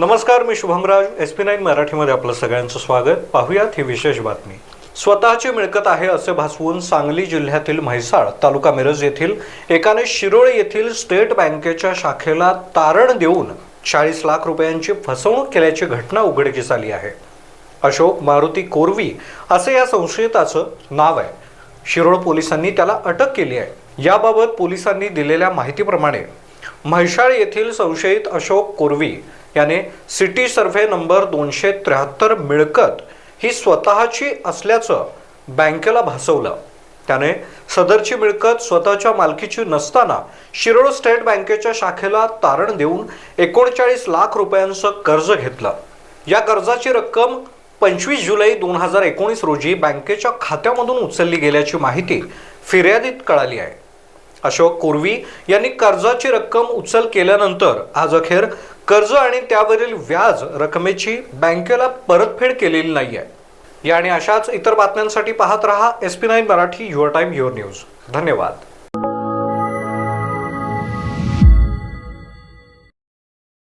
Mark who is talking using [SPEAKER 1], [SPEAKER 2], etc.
[SPEAKER 1] नमस्कार मी Shubhamraj. S P nine मराठीमध्ये आपलं सगळ्यांचं स्वागत. पाहूयात ही विशेष बातमी. स्वतःची मिळकत आहे असे भासवून सांगली जिल्ह्यातील म्हैसाळ तालुका मिरज येथील एकाने शिरोळ येथील स्टेट बँकेच्या शाखेला तारण देऊन चाळीस लाख रुपयांची फसवणूक केल्याची घटना उघडकीस आली आहे. अशोक मारुती कोरवी असे या संशयिताचं नाव आहे. शिरोळ पोलिसांनी त्याला अटक केली आहे. याबाबत पोलिसांनी दिलेल्या माहितीप्रमाणे म्हैसाळ येथील संशयित अशोक कोरवी याने सिटी सर्व्हे नंबर दोनशे त्र्याहत्तर मिळकत ही स्वतःची असल्याचं बँकेला भासवलं. त्याने सदरची मिळकत स्वतःच्या मालकीची नसताना शिरोळ स्टेट बँकेच्या शाखेला तारण देऊन एकोणचाळीस लाख रुपयांचं कर्ज घेतलं. या कर्जाची रक्कम पंचवीस जुलै दोन हजार एकोणीस रोजी बँकेच्या खात्यामधून उचलली गेल्याची माहिती फिर्यादीत कळाली आहे. अशोक कोरवी यांनी कर्जाची रक्कम उचल केल्यानंतर आज अखेर कर्ज आणि त्यावरील व्याज रकमेची बँकेला परतफेड केलेली नाही आहे या आणि अशाच इतर बातम्यांसाठी पाहत रहा S P nine Marathi your time your news. धन्यवाद.